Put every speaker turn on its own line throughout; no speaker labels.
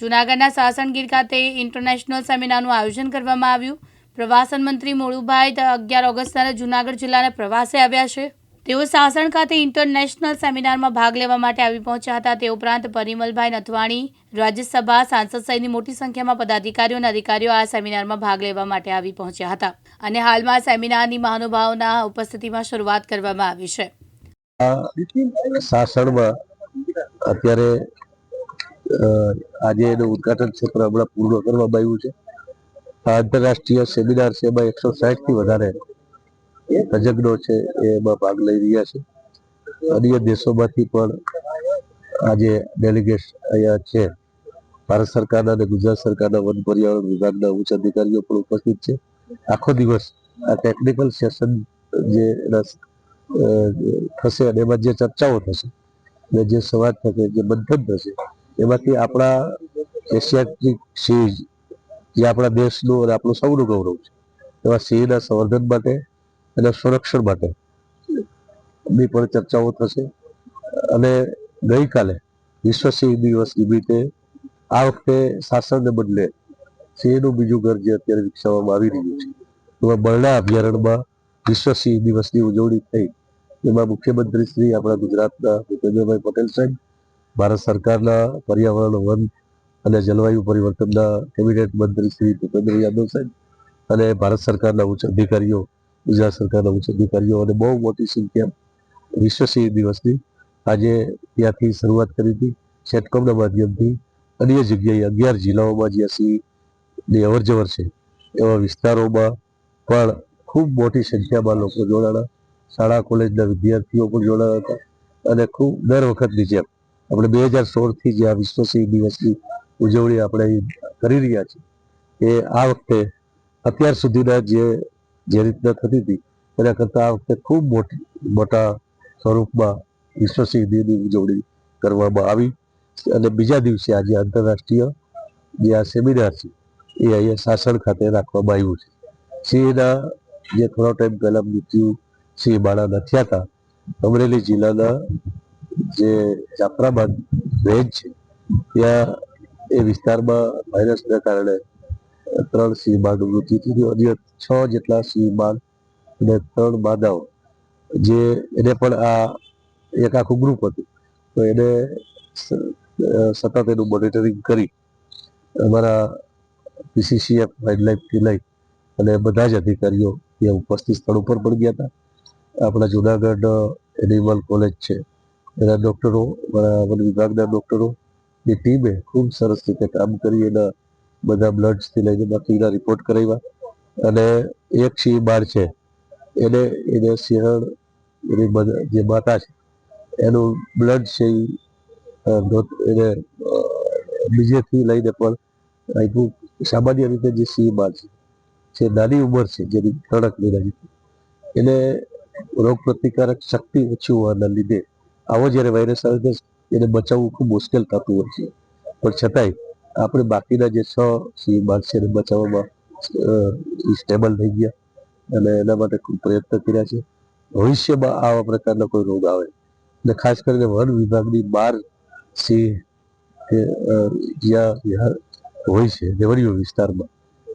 જૂનાગઢના સાસણગીર ખાતે ઇન્ટરનેશનલ સેમિનારનું આયોજન કરવામાં આવ્યું. પ્રવાસન મંત્રી મોળુભાઈ અગિયાર ઓગસ્ટના જૂનાગઢ જિલ્લાના પ્રવાસે આવ્યા છે. તેઓ સાસણ ખાતે ઇન્ટરનેશનલ સેમિનારમાં ભાગ લેવા માટે આવી પહોંચ્યા હતા. તે ઉપરાંત પરિમલભાઈ નથવાણી, રાજ્યસભા સાંસદ સહિતની મોટી સંખ્યામાં પદાધિકારીઓ અને અધિકારીઓ આ સેમિનારમાં ભાગ લેવા માટે આવી પહોંચ્યા હતા અને હાલમાં સેમિનારની મહાનુભાવોના ઉપસ્થિતિમાં શરૂઆત કરવામાં આવી છે.
સાસણમાં અત્યારે આજે એનું ઉદઘાટન ક્ષેત્ર હમણાં પૂર્ણ કરવામાં આવ્યું છે. આંતરરાષ્ટ્રીય સેમિનાર છે, એમાં એકસો સાઠથી વધારે તજજ્ઞો છે એમાં ભાગ લઈ રહ્યા છે. અન્ય દેશોમાંથી પણ આજે ડેલિગેટ અહીંયા છે. ભારત સરકારના અને ગુજરાત સરકારના વન પર્યાવરણ વિભાગના ઉચ્ચ અધિકારીઓ પણ ઉપસ્થિત છે. આખો દિવસ આ ટેકનિકલ સેશન જે થશે અને એમાં જે ચર્ચાઓ થશે અને જે સંવાદ થશે, જે મંથન થશે એમાંથી આપણા એશિયાટિક સિંહ જે આપણા દેશનું અને આપણું સૌનું ગૌરવ છે. એવા સિંહના સંવર્ધન માટે અને સંરક્ષણ માટે ની પણ ચર્ચાઓ થશે. અને ગઈકાલે વિશ્વ સિંહ દિવસ નિમિત્તે આ વખતે શાસનને બદલે સિંહનું બીજું ઘર જે અત્યારે વિકસાવવામાં આવી રહ્યું છે એમાં બરડા અભયારણ્યમાં વિશ્વ સિંહ દિવસની ઉજવણી થઈ. એમાં મુખ્યમંત્રી શ્રી આપણા ગુજરાતના ભૂપેન્દ્રભાઈ પટેલ સાહેબ ભારત સરકારના પર્યાવરણ, વન અને જલવાયુ પરિવર્તનના કેબિનેટ મંત્રી શ્રી ભૂપેન્દ્ર યાદવ સાહેબ અને ભારત સરકારના ઉચ્ચ અધિકારીઓ, ગુજરાત સરકારના ઉચ્ચ અધિકારીઓ અને બહુ મોટી સંખ્યા વિશ્વ સિંહ દિવસની આજે ત્યાંથી શરૂઆત કરી હતી. સેટકોમના માધ્યમથી અન્ય જગ્યાએ અગિયાર જિલ્લાઓમાં જ્યાં સિંહની અવર જવર છે, એવા વિસ્તારોમાં પણ ખૂબ મોટી સંખ્યામાં લોકો જોડાણા. શાળા, કોલેજના વિદ્યાર્થીઓ પણ જોડાયા હતા અને ખૂબ દર વખતની જેમ આપણે બે હજાર સોળથી જે આ વિશ્વ સિંહ દિવસની ઉજવણી આપણે કરી રહ્યા છીએ, એ આ વખતે અત્યાર સુધીના જે જે રીતના થતી હતી, એના કરતાં આ વખતે ખૂબ મોટી, મોટા સ્વરૂપમાં વિશ્વ સિંહ દિનની ઉજવણી કરવામાં આવી. અને બીજા દિવસે આજે આંતરરાષ્ટ્રીય જે આ સેમિનાર છે, એ અહીંયા સાસણ ખાતે રાખવામાં આવ્યું છે. સિંહના જે થોડો ટાઈમ પહેલા મૃત્યુ સિંહ બાળા થયા હતા અમરેલી જિલ્લાના જે જાફરાબાદ વેજ છે, ત્યાં એ વિસ્તારમાં વાયરસના કારણે ત્રણ સિંહ બાળનું મૃત્યુ થયું. અન્ય છ જેટલા સિંહ બાળ અને ત્રણ માદાઓ જે એને પણ આ એક આખું ગ્રુપ હતું. તો એને સતત એનું મોનિટરિંગ કરી અમારા પીસીસીએફ વાઇલ્ડલાઇફથી લઈ અને બધા જ અધિકારીઓ ત્યાં ઉપસ્થિત સ્થળ ઉપર પણ ગયા હતા. આપણા જુનાગઢ એનિમલ કોલેજ છે. એના ડૉક્ટરો વન વિભાગના ડૉક્ટરો ની ટીમે ખૂબ સરસ રીતે કામ કરી એના બધા બ્લડ્સથી લઈને બાકીના રિપોર્ટ કરાવ્યા. અને એક સિંહ બાર છે, એને એને સિંહણ એની જે માતા છે, એનું બ્લડ છે એને બીજેથી લઈને પણ આપ્યું સામાન્ય રીતે જે સિંહ બાર છે, જે નાની ઉંમર છે, જેની ત્રણક મહિના એને રોગ પ્રતિકારક શક્તિ ઓછી હોવાના લીધે આવો જ્યારે વાયરસ આવે છે, એને બચાવવું ખૂબ મુશ્કેલ થતું હોય છે. પણ છતાંય, આપણે બાકીના જે છ સિંહ બાળ છે એને બચાવવામાં સ્ટેબલ થઈ ગયા. અને એના માટે ખૂબ પ્રયત્ન કર્યા છે. ભવિષ્યમાં આવા પ્રકારનો કોઈ રોગ આવે. અને ખાસ કરીને વન વિભાગની બહાર સિંહ કે જ્યાં હોય છે રેવન્યુ વિસ્તારમાં,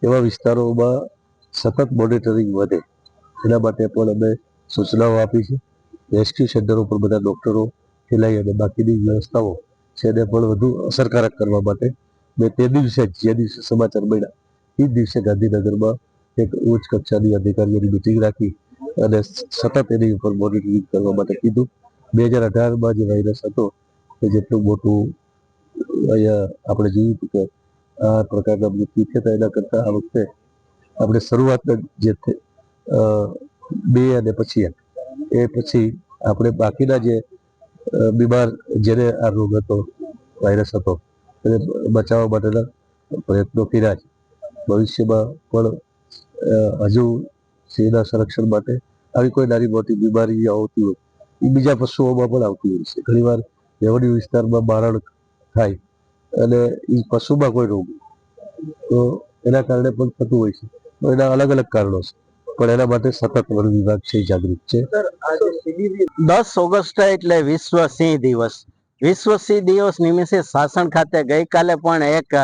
એવા વિસ્તારોમાં સતત મોનિટરિંગ વધે. એના માટે પણ અમે સૂચનાઓ આપી છે. રેસ્ક્યુ સેન્ટરો પર બધા ડૉક્ટરો ફેલાઈ અને બાકીની વ્યવસ્થાઓ છે એને પણ વધુ અસરકારક કરવા માટે મેં તે દિવસે જે દિવસે સમાચાર મળ્યા, એ દિવસે ગાંધીનગરમાં એક ઉચ્ચ કક્ષાની અધિકારીઓની મિટિંગ રાખી અને સતત એની ઉપર મોનિટરિંગ કરવા માટે કીધું. બે હજાર અઢારમાં જે વાયરસ હતો, એ જેટલું મોટું અહીંયા આપણે જોયું હતું કે આ પ્રકારના મૃત્યુ થયા એના કરતાં આ વખતે આપણે શરૂઆતના જે બે અને પછી એ પછી આપણે બાકીના જે બીમાર જેને આ રોગ હતો વાયરસ હતો, એને બચાવવા માટેના પ્રયત્નો કર્યા છે. ભવિષ્યમાં પણ હજુ સિંહના સંરક્ષણ માટે આવી કોઈ નાની મોટી બીમારી આવતી હોય એ બીજા પશુઓમાં પણ આવતી હોય છે. ઘણીવાર રેવડી વિસ્તારમાં મારણ થાય અને એ પશુમાં કોઈ રોગ તો એના કારણે પણ થતું હોય છે. એના અલગ અલગ કારણો છે. પણ એના માટે સતત વન વિભાગ છે, જાગૃત છે.
દસ ઓગસ્ટ એટલે વિશ્વ સિંહ દિવસ. વિશ્વ સિંહ દિવસ નિમિત્તે શાસન ખાતે ગઈકાલે પણ એક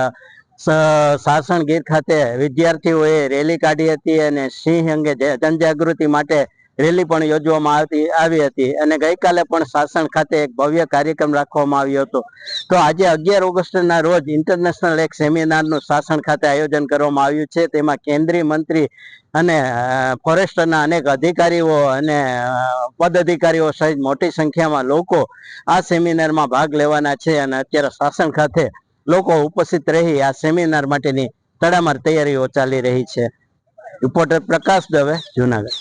સાસણ ગીર ખાતે વિદ્યાર્થીઓએ રેલી કાઢી હતી અને સિંહ અંગે જનજાગૃતિ માટે રેલી પણ યોજવામાં આવતી, આવી હતી અને ગઈકાલે પણ શાસન ખાતે એક ભવ્ય કાર્યક્રમ રાખવામાં આવ્યો હતો. તો આજે અગિયાર ઓગસ્ટના રોજ ઇન્ટરનેશનલ એક સેમિનારનું શાસન ખાતે આયોજન કરવામાં આવ્યું છે. તેમાં કેન્દ્રીય મંત્રી અને ફોરેસ્ટના અનેક અધિકારીઓ અને પદાધિકારીઓ સહિત મોટી સંખ્યામાં લોકો આ સેમિનારમાં ભાગ લેવાના છે અને અત્યારે શાસન ખાતે લોકો ઉપસ્થિત રહી આ સેમિનાર માટેની તડામાર તૈયારીઓ ચાલી રહી છે. રિપોર્ટર પ્રકાશ દવે, જુનાગઢ.